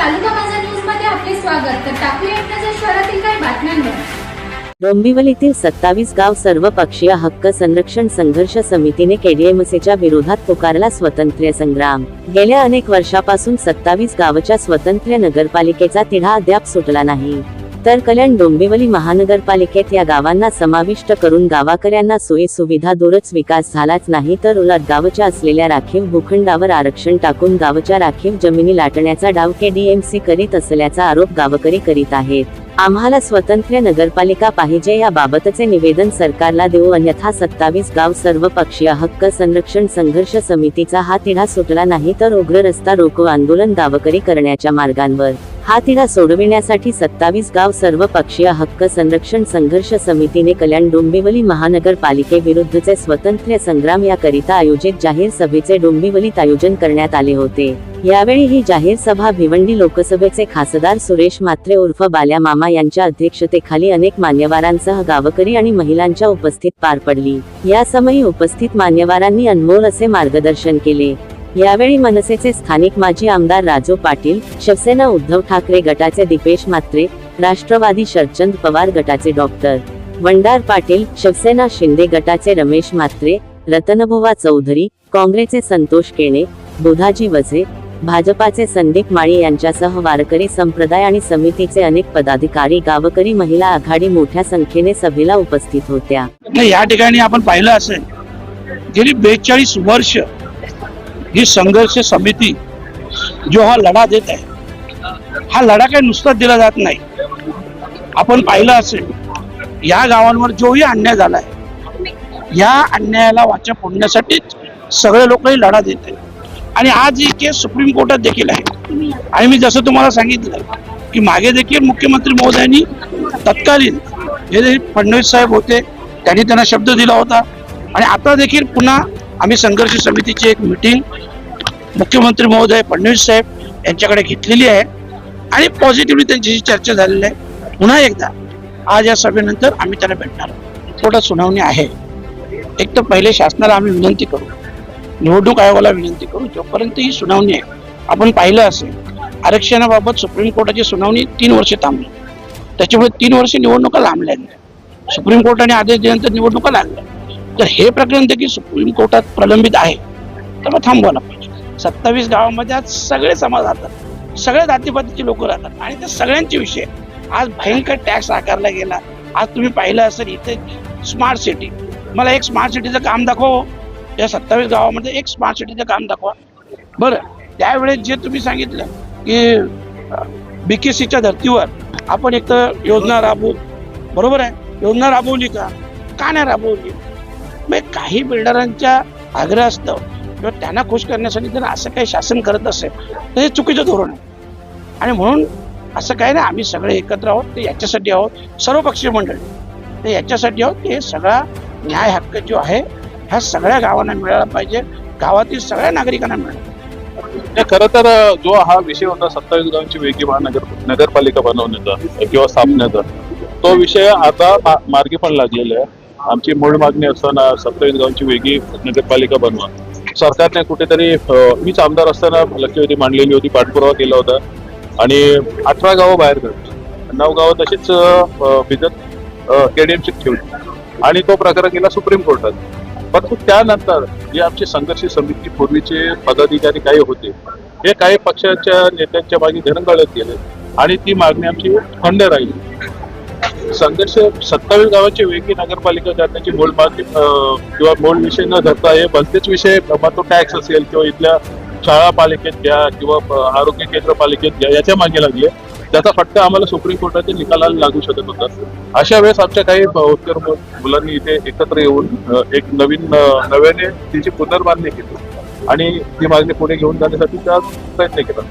तालुका माझा न्यूजमध्ये आपले स्वागत. तर टाकूया नजर शहरातील काही बातम्यांवर. सत्तावीस गाव सर्वपक्षीय हक्क संरक्षण संघर्ष समितीने केडीएमसीच्या विरोधात पुकारला स्वतंत्र्य संग्राम. गेल्या अनेक वर्षापासून सत्तावीस गावच्या स्वतंत्र नगरपालिकेचा तिढा अद्याप सुटला नाही. तर कल्याण डोंबिवली महानगरपालिकेत या गावांना समाविष्ट करून गावाकऱ्यांना सोयी सुविधा दूरच विकास झालाच नाही तर उलट गावच्या असलेल्या राखीव भूखंडावर आरक्षण टाकून गावच्या राखीव जमिनी लाटण्याचा डाव केडीएमसी करीत असल्याचा आरोप गावकरी करीत आहेत. आम्हाला स्वतंत्र नगरपालिका पाहिजे या बाबतचे निवेदन सरकारला देऊ अन्यथा सत्तावीस गाव सर्वपक्षीय हक्क संरक्षण संघर्ष समितीचा हा तिढा सुटला नाही तर उग्र रस्ता रोको आंदोलन गावकरी करण्याच्या मार्गांवर. हा तिढा सोडविण्यासाठी सत्तावीस गाव सर्वपक्षीय हक्क संरक्षण संघर्ष समितीने कल्याण डोंबिवली महानगरपालिकेविरुद्धचे स्वतंत्र संग्राम याकरिता आयोजित जाहीर सभेचे डोंबिवलीत आयोजन करण्यात आले होते. यावेळी ही जाहीर सभा भिवंडी लोकसभेचे खासदार सुरेश म्हात्रे उर्फ बाल्या मामा यांच्या अध्यक्षतेखाली अनेक मान्यवरांसह गावकरी आणि महिलांच्या उपस्थित पार पडली. या समयी उपस्थित मान्यवरांनी अनमोल असे मार्गदर्शन केले. यावेळी मनसेचे स्थानिक माजी आमदार राजू पाटील शिवसेना उद्धव ठाकरे गटाचे दीपेश म्हात्रे राष्ट्रवादी शरचंद पवार गटाचे डॉक्टर वंडार पाटील शिवसेना शिंदे गटाचे रमेश म्हात्रे रतनभुवा चौधरी काँग्रेसचे संतोष केणे बुधाजी वझे भाजपाचे संदीप माळी यांच्यासह वारकरी संप्रदाय आणि समितीचे अनेक पदाधिकारी गावकरी महिला आघाडी मोठ्या संख्येने सभेला उपस्थित होत्या. या ठिकाणी आपण पाहिलं असेल गेली बेचाळीस वर्ष ही संघर्ष समिती जो हा लढा देत आहे हा लढा काही नुसताच दिला जात नाही. आपण पाहिलं असेल या गावांवर जोही अन्याय झालाय. या अन्यायाला वाचा फोडण्यासाठीच सगळे लोकही लढा देत आहेत. आणि आज ही केस सुप्रीम कोर्टात देखील आहे. आणि मी जसं तुम्हाला सांगितलं की मागे देखील मुख्यमंत्री महोदयांनी तत्कालीन हे फडणवीस साहेब होते त्यांनी त्यांना शब्द दिला होता. आणि आता देखील पुन्हा आम्ही संघर्ष समितीची एक मिटिंग मुख्यमंत्री महोदय फडणवीस साहेब यांच्याकडे घेतलेली आहे. आणि पॉझिटिव्हली त्यांच्याशी चर्चा झालेली आहे. पुन्हा एकदा आज या सभेनंतर आम्ही त्यांना भेटणार थोडा थोडं सुनावणी आहे. एक तर पहिले शासनाला आम्ही विनंती करू. निवडणूक आयोगाला विनंती करू. जोपर्यंत ही सुनावणी आहे आपण पाहिलं असेल आरक्षणाबाबत सुप्रीम कोर्टाची सुनावणी तीन वर्षे थांबली. त्याच्यामुळे तीन वर्षे निवडणुका लांबल्या सुप्रीम कोर्टाने आदेश दिल्यानंतर निवडणुका लागल्या. तर हे प्रकरण देखील सुप्रीम कोर्टात प्रलंबित आहे. तर मग थांबवायला पाहिजे. सत्तावीस गावामध्ये आज सगळे समाज राहतात. सगळे जातीपातीचे लोक राहतात. आणि ते सगळ्यांचे विषय. आज भयंकर टॅक्स आकारला गेला. आज तुम्ही पाहिलं असेल इथे स्मार्ट सिटी. मला एक स्मार्ट सिटीचं काम दाखव हो. या सत्तावीस गावामध्ये एक स्मार्ट सिटीचं काम दाखवा. बरं त्यावेळेस जे तुम्ही सांगितलं की बी के सीच्या धर्तीवर आपण एक तर योजना राबवू. बरोबर आहे? योजना राबवली का? का नाही राबवली? मग काही बिल्डरांच्या आग्रहास्तव किंवा त्यांना खुश करण्यासाठी जर असं काही शासन करत असेल तर हे चुकीचं धोरण आहे. आणि म्हणून असं काही नाही आम्ही सगळे एकत्र आहोत ते याच्यासाठी आहोत सर्वपक्षीय मंडळी. ते याच्यासाठी आहोत की हे सगळा न्याय हक्क जो आहे ह्या सगळ्या गावांना मिळाला पाहिजे गावातील सगळ्या नागरिकांना मिळाला नाही, खरं तर जो हा विषय होता सत्तावीस गावांची वेगळी महानगर नगरपालिका बनवण्याचा किंवा स्थापण्याचा तो विषय आता मार्गी पण लागलेला आहे. आमची मूळ मागणी असताना सत्तावीस गावांची वेगळी नगरपालिका बनवा. सरकारने कुठेतरी मीच आमदार असताना लक्षवेधी मांडलेली होती पाठपुरावा केला होता. आणि अठरा गावं बाहेर काढली. नऊ गावं तशीच भिजत केडीएमसीत ठेवली. आणि तो प्रकार गेला सुप्रीम कोर्टात. परंतु त्यानंतर जे आमचे संघर्ष समिती पूर्वीचे पदाधिकारी काही होते हे काही पक्षाच्या नेत्यांच्या मागे धरणगाळत गेले. आणि ती मागणी आमची खंड राहिली. संघर्ष सत्तावीस गावाची वेगळी नगरपालिका करण्याची मूळ मागणी किंवा बोल विषय न धरता हे भलतेच विषय मग तो टॅक्स असेल किंवा इथल्या शाळा पालिकेत घ्या किंवा आरोग्य केंद्र पालिकेत घ्या याच्या मागे लागले. त्याचा फटका आम्हाला सुप्रीम कोर्टाच्या निकालाला लागू शकत होता. अशा वेळेस आमच्या काही उत्तर मुलांनी इथे एकत्र येऊन एक नवीन नव्याने तिची पुनर्बांधणी केली. आणि ती मागणी पुढे घेऊन जाण्यासाठी त्या प्रयत्न केला.